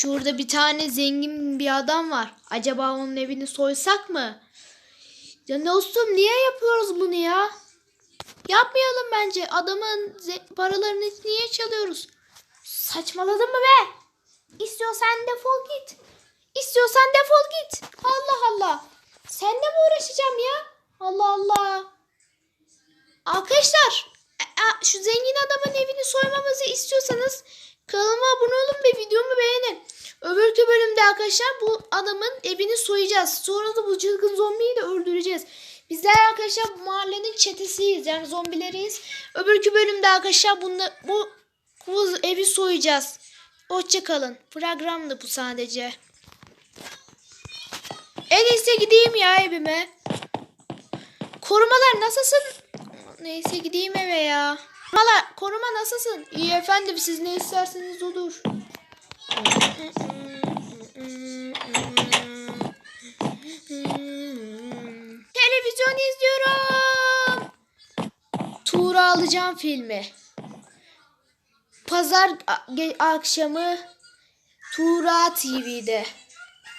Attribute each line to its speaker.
Speaker 1: Şurada bir tane zengin bir adam var. Acaba onun evini soysak mı? Ya dostum niye yapıyoruz bunu ya? Yapmayalım bence. Adamın paralarını niye çalıyoruz? Saçmaladın mı be? İstiyorsan defol git. İstiyorsan defol git. Allah Allah. Seninle mi uğraşacağım ya? Allah Allah. Arkadaşlar e, e, şu zengin adamın evini soymamızı istiyorsanız kanalıma abone olun ve videomu beğenin. Öbürkü bölümde arkadaşlar bu adamın evini soyacağız. Sonra da bu çılgın zombiyi de öldüreceğiz. Bizler arkadaşlar mahallenin çetesiyiz. Yani zombileriyiz. Öbürkü bölümde arkadaşlar bunu, bu, bu evi soyacağız. Hoşçakalın. Programdı bu sadece. En iyisi gideyim ya evime. Korumalar nasılsın? Neyse gideyim eve ya. Korumalar, koruma nasılsın? İyi efendim siz ne isterseniz olur. Televizyon izliyorum. Tuğra alacağım filmi. Pazar akşamı Tuğra TV'de.